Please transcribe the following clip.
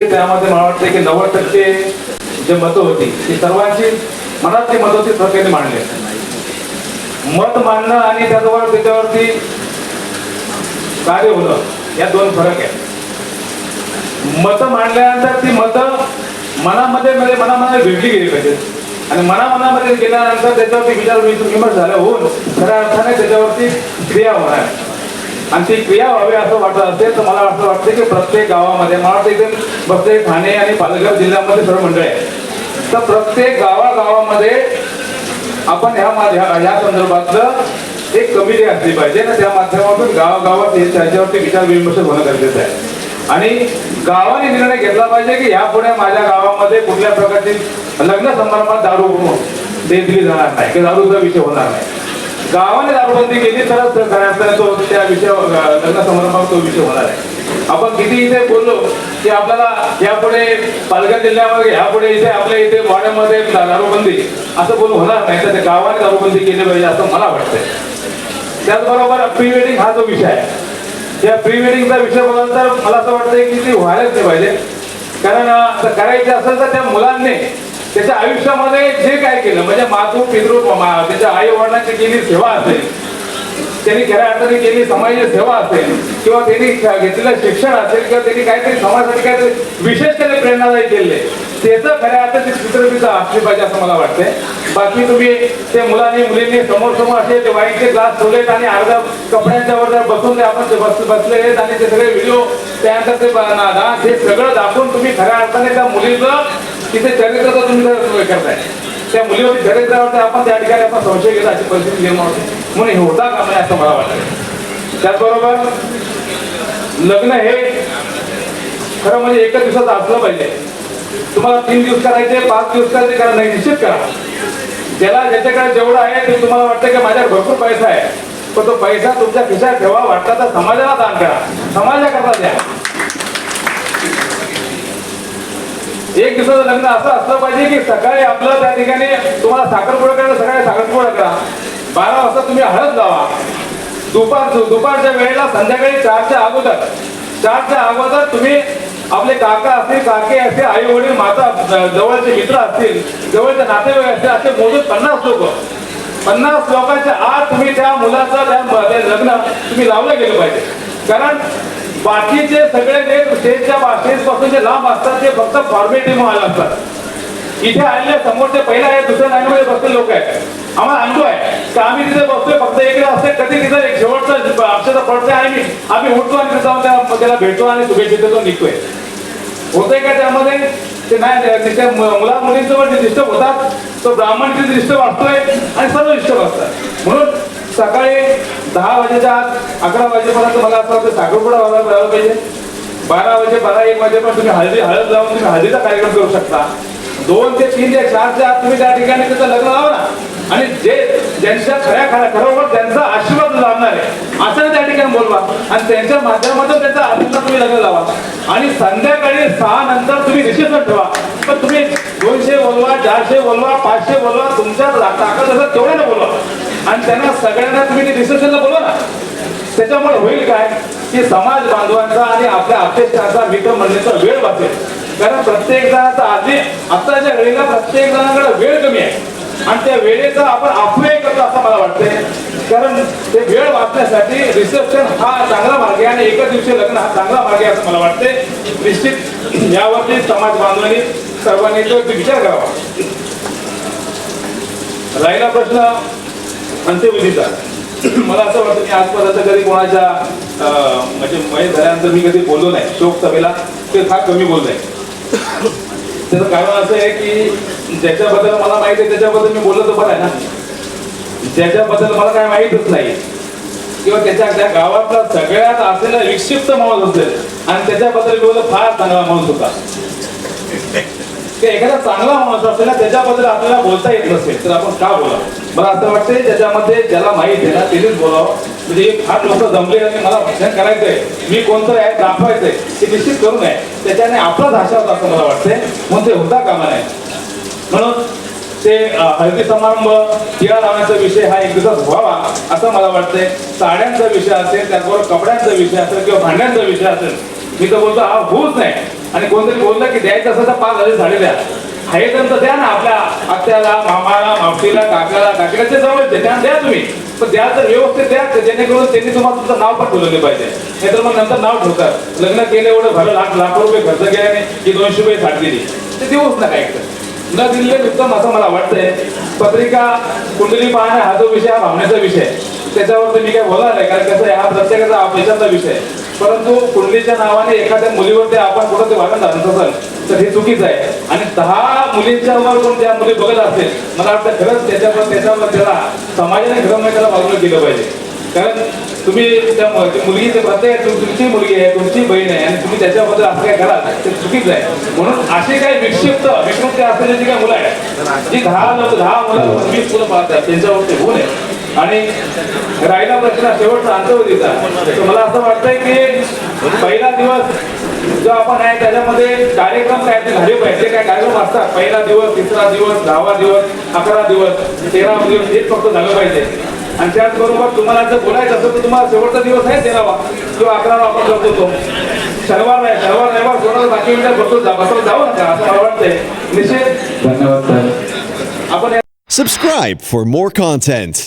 त्यामध्ये मला वाटतं की नव्वद टक्के जे मतं होती ती सर्वांची मनातली मत होती प्रत्येकाने मांडले. मत मांडणं आणि त्याजवळ त्याच्यावरती कार्य होणं या दोन फरक आहे मतं मांडल्यानंतर ती मतं मनामध्ये म्हणजे मनामध्ये भेटली गेली पाहिजेत आणि मनामनामध्ये गेल्यानंतर त्याच्यावरती विचार विमर्श झाला होऊन खऱ्या अर्थाने त्याच्यावरती क्रिया होणार. आणि ती क्रिया व्हावी असं वाटत असेल तर मला असं वाटतं की प्रत्येक गावामध्ये मला वाटतं इथे बसले ठाणे आणि पालघर जिल्ह्यामध्ये सर्व मंडळ आहे तर प्रत्येक गावागावामध्ये आपण ह्या मा- ह्या संदर्भातलं एक कमिटी असली पाहिजे ना त्या माध्यमातून गावागावात त्याच्यावरती विचार विमर्श होणं गरजेचं आहे. आणि गावाने निर्णय घेतला पाहिजे की यापुढे माझ्या गावामध्ये कुठल्या प्रकारची लग्न समारंभात दारू दे दिली जाणार नाही की दारूचा विषय होणार नाही. गावाने दारूबंदी केली तरच खऱ्या तो त्या विषयावर लग्न समारंभात तो विषय होणार आहे. आपण किती इथे बोललो की आपल्याला यापुढे पालघर जिल्ह्यामध्ये यापुढे इथे आपल्या इथे वाड्यामध्ये दारूबंदी असं बोलून होणार नाही. तर ते गावाने दारूबंदी केली पाहिजे असं मला वाटतंय. त्याचबरोबर प्री वेडिंग हा जो विषय आहे या प्री वेडिंगचा विषय बोलाल तर मला असं वाटतंय की ती व्हायलाच नाही पाहिजे. कारण करायची आता असेल तर त्या मुलांनी त्याच्या आयुष्यामध्ये जे काय केलं म्हणजे मातृ पितृ त्याच्या आई वडिलांची केली सेवा असेल त्यांनी खऱ्या अर्थाने केली समाजाची सेवा असेल किंवा त्यांनी घेतलेलं शिक्षण असेल किंवा त्यांनी काहीतरी समाजासाठी काहीतरी विशेष काही प्रेरणादायी केले त्याचं खऱ्या अर्थाने चित्रपिता असली पाहिजे असं मला वाटतंय. बाकी तुम्ही ते मुलांनी मुलींनी समोर समोर असे ते वाईटचे ग्लास ठेवलेत आणि अर्ध्या कपड्यांच्या वर जर बसून ते आपण बस बसले आणि ते सगळे व्हिडिओ त्यानंतर ते डान्स हे सगळं दाखवून तुम्ही खऱ्या अर्थाने त्या मुलीचं तिथे चरित्राचा तुम्ही करताय त्या मुलीवरती चरित्रावरती आपण त्या ठिकाणी आपण संशय घेता अशी परिस्थिती निर्माण होते. म्हणून हे होता का नाही असं मला वाटतं. त्याचबरोबर लग्न हे खरं म्हणजे एकच दिवसाचं असलं पाहिजे. तुम्हाला तीन दिवस करायचे पाच दिवस करायचे करा नाही निश्चित करा. ज्याला ज्याच्याकडे जेवढं आहे ते तुम्हाला वाटतं की माझ्याकडे भरपूर पैसा आहे. पण तो पैसा तुमच्या खिशात ठेवा वाटला तर समाजाला दान करा. समाजाकरता द्या. एक दिवसाचं लग्न असं असलं पाहिजे की सकाळी आपलं त्या ठिकाणी तुम्हाला साखरपुडा करायला सकाळी साखरपुडा करा. बारा वाजता तुम्ही हळद लावा. दुपार दुपारच्या वेळेला संध्याकाळी चारच्या अगोदर. चारच्या अगोदर तुम्ही आपले काका असतील काके असतील आई वडील माता जवळचे मित्र असतील जवळचे नातेवाईक असतील असे मोजून पन्नास लोक. पन्नास लोकांच्या आत तुम्ही त्या मुलाचं त्या लग्न तुम्ही लावलं गेलं पाहिजे. कारण बाकीचे सगळे जे स्टेजच्या स्टेजपासून जे लांब असतात ते फक्त फॉर्मेटिव्ह म्हणून असतात. इथे आलेले समोरचे पहिला आहे दुसऱ्या लाईन मध्ये लोक आहेत. आम्हाला अनुभव आहे. का आम्ही तिथे बसतोय फक्त इकडे असते कधी तिथं एक शेवटचा अक्षर पडतोय आणि आम्ही उठतो आणि तिथं जाऊन त्याला भेटतो आणि शुभेच्छा देतो निघतोय. होतंय का त्यामध्ये? ते नाही त्याच्या मुला मुलींसोबत जे डिस्टर्ब होतात तो ब्राह्मण डिस्टर्ब असतोय आणि सर्व डिस्टर्ब असतात. म्हणून सकाळी दहा वाजेच्या आत अकरा वाजेपर्यंत मला असं वाटतं साखरपुडा व्हायला मिळाला पाहिजे. बारा वाजे बारा एक वाजेपर्यंत तुम्ही हळदी हळद लावून तुम्ही हळदीचा कार्यक्रम करू शकता. दोन ते तीन ते चारच्या आत तुम्ही त्या ठिकाणी त्याचं लग्न लावा ना. आणि जे ज्यांच्या खऱ्या खऱ्या खरोखर त्यांचा आशीर्वाद लाभणार आहे असं त्या ठिकाणी बोलवा. आणि त्यांच्या माध्यमातून त्यांचा आशीर्वाद तुम्ही लग्न लावा. आणि संध्याकाळी सहा नंतर तुम्ही रिसेप्शन ठेवा. पण तुम्ही दोनशे बोलवा चारशे बोलवा पाचशे बोलवा तुमच्या ताकद असं तेवढ्या बोलवा. आणि त्यांना सगळ्यांना तुम्ही ते रिसेप्शनला त्याच्यामुळे होईल काय? की समाज बांधवांचा आणि आपल्या अपेक्षांचा मित्र म्हणण्याचा वेळ वाचेल. कारण प्रत्येक जणाचा आधी आताच्या वेळेला प्रत्येक जणांकडे वेळ कमी आहे आणि त्या वेळेचा आपण अपव्यय करतो असं मला वाटतंय. कारण ते वेळ वाचण्यासाठी रिसेप्शन हा चांगला मार्ग आहे आणि एका दिवशी लग्न हा चांगला मार्ग आहे असं मला वाटतंय. निश्चित यावरती समाज बांधवांनी सर्वांनी तो विचार करावा. राहिला प्रश्न अंत्यविधीचा. मला असं वाटतं की आजपर्यंत कधी कोणाच्या अं, म्हणजे मय झाल्यानंतर मी कधी बोललो नाही. शोक सभेला ते फार कमी बोललोय त्याचं कारण असं आहे की ज्याच्याबद्दल मला माहिती आहे त्याच्याबद्दल मी बोललो तर बरं आहे ना. ज्याच्याबद्दल मला काय माहीतच नाही. किंवा त्याच्या त्या गावातला सगळ्यात असलेला विक्षिप्त माणूस असेल आणि त्याच्याबद्दल बोललं फार चांगला माणूस होता. एखादा चांगला माणूस असेल ना त्याच्याबद्दल आपल्याला बोलता येत नसेल तर आपण का बोलावं? मला असं वाटतंय ज्याच्यामध्ये ज्याला माहीत आहे ना त्यानेच बोलावं. म्हणजे एक फार लोक जमले आणि मला भाषण करायचंय. मी कोणतं आहे दाखवायचंय ते निश्चित करू नये त्याच्याने आपला भाषा होता असं मला वाटतंय. म्हणून ते होता कामा नये. म्हणून ते हळदी समारंभ टिळा लावण्याचा विषय हा एक दिवस व्हावा असं मला वाटतंय. साड्यांचा विषय असेल त्याचबरोबर कपड्यांचा विषय असेल किंवा भांड्यांचा विषय असेल मी तर बोलतो हा होऊच नाही. आणि कोणतरी बोललं की द्यायचं असेल तर पाच हजार साडे द्या. आहे तर द्या ना आपल्या आत्याला मामाला मावशीला काकाला काकीला ते जवळचे द्या तुम्ही. पण द्या तर व्यवस्थित द्या तर जेणेकरून त्यांनी तुम्हाला तुमचं नाव पण ठेवलेलं पाहिजे. नाहीतर मग नंतर नाव ठेवतात. लग्न केलं एवढं झालं लाख लाख रुपये खर्च केल्याने की दोनशे रुपये साठ दिली ते देऊच ना काय न दिलेले उत्तम असं मला वाटतंय. पत्रिका कुंडली पाहणे हा जो विषय हा भावनेचा विषय त्याच्यावर तुम्ही काय बोलणार नाही कारण कसं आहे हा प्रत्येकाचा पैशाचा विषय आहे. परंतु कुंडलीच्या नावाने एखाद्या मुलीवरती आपण कुठं ते वागण घालत असाल तर हे चुकीचं आहे. आणि दहा मुलींच्या वर कोण त्या मुली बघत असेल मला वाटतं खरंच त्याच्यावर त्याच्यावर त्याला समाजाने खरं म्हणजे त्याला बाजूला केलं पाहिजे. कारण तुम्ही त्या मुलगी ते प्रत्येक तुमची मुलगी आहे तुमची बहीण आहे आणि तुम्ही त्याच्याबद्दल असं काय कराल ते चुकीचं आहे. म्हणून असे काही विक्षिप्त विकृत असलेली जी काही मुलं आहेत जी दहा दहा मुलं वीस मुलं पाहतात त्यांच्यावरती होऊ नये. आणि राहिला प्रश्न शेवटचा अंतवधीचा तर मला असं वाटतंय की पहिला दिवस जो आपण आहे त्याच्यामध्ये कार्यक्रम काय ते झाले पाहिजे काय कार्यक्रम असतात पहिला दिवस तिसरा दिवस दहावा दिवस अकरा दिवस तेरावा दिवस हेच फक्त झालं पाहिजे. आणि त्याचबरोबर तुम्हाला जर बोलायचं असेल तर तुम्हाला शेवटचा दिवस आहे तेरावा किंवा अकरावा आपण करतो तो शनिवार नाही शनिवार रविवार सोडायला बाकी बसतो जा बसत जाऊ नका असं मला वाटतंय. निश्चित. धन्यवाद सर आपण Subscribe for more content.